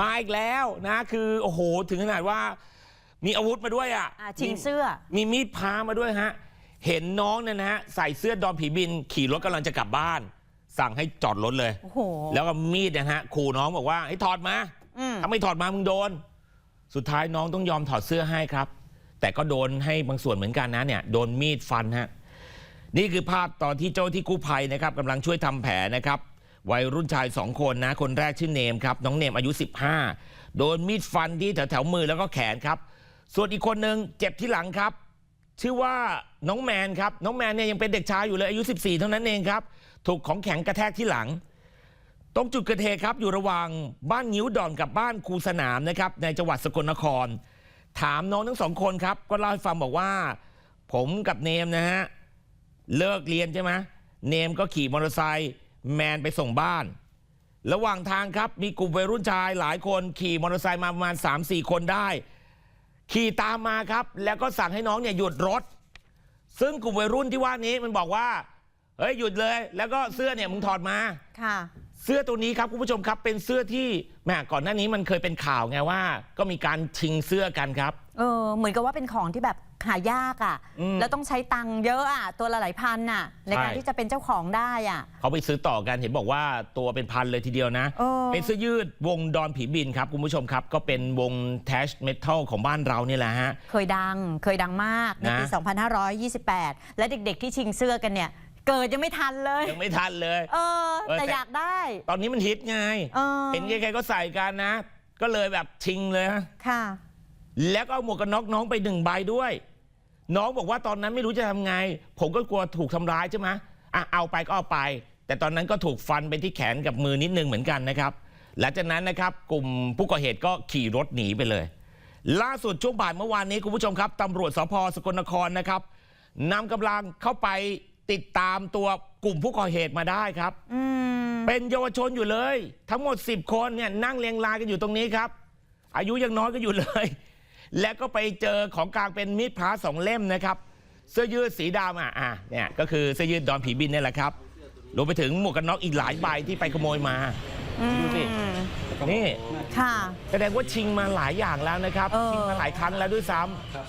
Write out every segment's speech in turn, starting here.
มาอีกแล้วนะคือโอ้โหถึงขนาดว่า มีอาวุธมาด้วยอะอะชิงเสื้อ มีมีดพามาด้วยฮะ เห็นน้องเนี่ยนะฮะใส่เสื้อดอมผีบิน ขี่รถกำลังจะกลับบ้าน สั่งให้จอดรถเลย โอ้โห แล้วก็มีดเนยฮะขู่น้องบอกว่าให้ถอดมาอืม ถ้าไม่ถอดมามึงโดน สุดท้ายน้องต้องยอมถอดเสื้อให้ครับ แต่ก็โดนให้บางส่วนเหมือนกันนะเนี่ยโดนมีดฟันฮะ นี่คือภาพตอนที่เจ้าที่กู้ภัยนะครับกำลังช่วยทำแผลนะครับ วัยรุ่นชายสองคนนะ คนแรกชื่อเนมครับ น้องเนมอายุ 15 โดนมีดฟันที่แถวแถวๆมือแล้วก็แขนครับ ส่วนอีกคนหนึ่งเจ็บที่หลังครับ ชื่อว่าน้องแมนครับ น้องแมนเนี่ยยังเป็นเด็กชายอยู่เลยอายุ 14 เท่านั้นเองครับ ถูกของแข็งกระแทกที่หลัง ตรงจุดเกิดเหตุครับ อยู่ระหว่างบ้านงิ้วดอนกับบ้านครูสนามนะครับ ในจังหวัดสกลนคร ถามน้องทั้งสองคนครับ ก็เล่าให้ฟังบอกว่า ผมกับเนมนะฮะเลิกเรียนใช่ไหมเนมก็ขี่มอเตอร์ไซค์ แมนไปส่งบ้าน ระหว่างทางครับมีกลุ่มวัยรุ่นชายหลายคนขี่มอเตอร์ไซค์มาประมาณ 3-4 คนได้ ขี่ตามมาครับ แล้วก็สั่งให้น้องเนี่ยหยุดรถ ซึ่งกลุ่มวัยรุ่นที่ว่านี้มันบอกว่าเฮ้ยหยุดเลย แล้วก็เสื้อเนี่ยมึงถอดมาค่ะ เสื้อตัวนี้ครับคุณผู้ชมครับเป็นเสื้อที่แหม่ก่อนหน้านี้มันเคยเป็นข่าวไงว่า ก็มีการชิงเสื้อกันครับ เออเหมือนกับว่าเป็นของที่แบบ หายากอะ อืม แล้วต้องใช้ตังค์เยอะอะ ตัวละหลายพันอะ ในการใช่ที่จะเป็นเจ้าของได้อะ เขาไปซื้อต่อกันเห็นบอกว่าตัวเป็นพันเลยทีเดียวนะ เออ เป็นเสื้อยืดวงดอนผีบินครับ คุณผู้ชมครับ ก็เป็นวงแทชเมทัลของบ้านเราเนี่ยแหละฮะ เคยดัง เคยดังมาก ในปี นะ 2528 และเด็กๆที่ชิงเสื้อกันเนี่ย เกิดยังไม่ทันเลย ยังไม่ทันเลย เออ เออแต่แต่ อยากได้ ตอนนี้มันฮิตไง เออ เห็นใครๆก็ใส่กันนะ ก็เลยแบบชิงเลยฮะ ค่ะ แล้วก็เอาหมวกกันน็อกน้องไปหนึ่งใบด้วย น้องบอกว่าตอนนั้นไม่รู้จะทำไง ผมก็กลัวถูกทำร้ายใช่ไหมอะเอาไปก็เอาไป แต่ตอนนั้นก็ถูกฟันไปที่แขนกับมือนิดนึงเหมือนกันนะครับ หลังจากนั้นนะครับกลุ่มผู้ก่อเหตุก็ขี่รถหนีไปเลย ล่าสุดช่วงบ่ายเมื่อวานนี้คุณผู้ชมครับตำรวจสพสกลนครนะครับนำกำลังเข้าไปติดตามตัวกลุ่มผู้ก่อเหตุมาได้ครับ อืมเป็นเยาวชนอยู่เลย ทั้งหมด 10 คนเนี่ยนั่งเรียงรายกันอยู่ตรงนี้ครับ อายุยังน้อยก็อยู่เลย และก็ไปเจอของกลางเป็นมีดพระสองเล่มนะครับ เสื้อยืดสีดำอะอะเนี่ยก็คือเสื้อยืดดอนผีบินนี่แหละครับรวมไปถึงหมวกกันน็อกอีกหลายใบที่ไปขโมยมา ดูสิ นี่ค่ะ แสดงว่าชิงมาหลายอย่างแล้วนะครับ เออ ชิงมาหลายครั้งแล้วด้วยซ้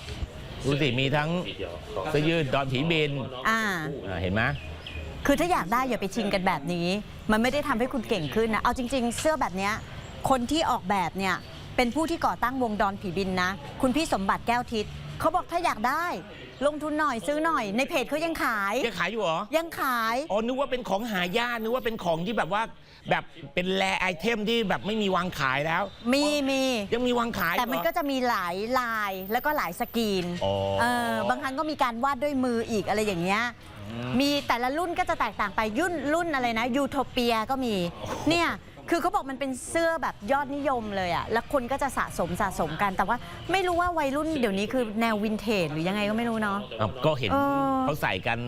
ำดูสิมีทั้งเสื้อยืดดอนผีบินอ่า อะเห็นไหม คือถ้าอยากได้อย่าไปชิงกันแบบนี้ มันไม่ได้ทำให้คุณเก่งขึ้นนะ เอาจริง ๆ เสื้อแบบเนี้ยคนที่ออกแบบเนี่ย เป็นผู้ที่ก่อตั้งวงดอนผีบินนะ คุณพี่สมบัติแก้วทิศเขาบอกถ้าอยากได้ ลงทุนหน่อยซื้อหน่อย ในเพจเขายังขาย ยังขายอยู่เหรอ ยังขาย อ๋อ นึกว่าเป็นของหายากนึกว่าเป็นของที่แบบว่าแบบเป็นแรไอเทมที่แบบไม่มีวางขายแล้ว มีมียังมีวางขายแต่มันเหรอก็จะมีหลายลายแล้วก็หลายสกรีนอ๋อเออบางครั้งก็มีการวาดด้วยมืออีกอะไรอย่างเงี้ยมีแต่ละรุ่นก็จะแตกต่างไปยุ่นรุ่นอะไรนะยูโทเปียก็มีเนี่ย คือเขาบอกมันเป็นเสื้อแบบยอดนิยมเลยอะแล้วคนก็จะสะสมสะสมกัน แต่ว่าไม่รู้ว่าวัยรุ่นเดี๋ยวนี้คือแนววินเทจหรือยังไงก็ไม่รู้เนาะ อ้าวก็เห็นเออ เขาใส่กัน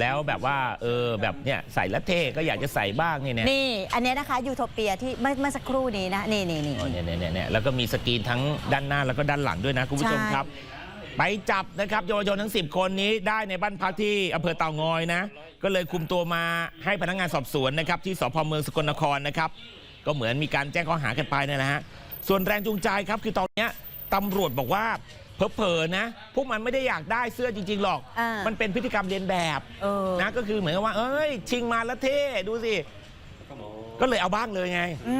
แล้วแบบว่า เออแบบเนี่ยใส่แล้วเท่ก็อยากจะใส่บ้างเนี่ยเนี่ยนี่ อันเนี้ยนะคะยูโทเปียที่เมื่อเมื่อสักครู่นี้นะ นี่นี่นี่ อ๋อเนี่ยเนี่ยเนี่ยเนี่ยแล้วก็มีสกรีนทั้งด้านหน้าแล้วก็ด้านหลังด้วยนะคุณผู้ชมใช่ ครับ ไปจับนะครับเยาวชนทั้ง 10 คนนี้ได้ในบ้านพักที่อำเภอเต่างอยนะ ก็เลยคุมตัวมาให้พนักงานสอบสวนนะครับที่สพเมืองสกลนครนะครับ ก็เหมือนมีการแจ้งข้อหากันไปเนยนะฮะส่วนแรงจูงใจครับคือตอนเนี้ยตำรวจบอกว่าเผลอๆนะ พวกมันไม่ได้อยากได้เสื้อจริง ๆ หรอกอ่ามัมันเป็นพฤติกรรมเลียนแบบเออนะก็คือเหมือนกับว่า เอ้ย ชิงมาแล้วเท่ดูสิ ก็เลยเอาบ้างเลยไงอื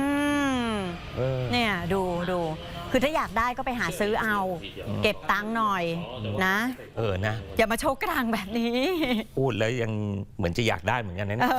มเออเนี่ยดูดูคือถ้าอยากได้ก็ไปหาซื้อเอา เก็บตังค์หน่อยนะ เออนะ อย่ามาโชกกลางแบบนี้ พูดแล้วยังเหมือนจะอยากได้เหมือนกันนะเนี่ย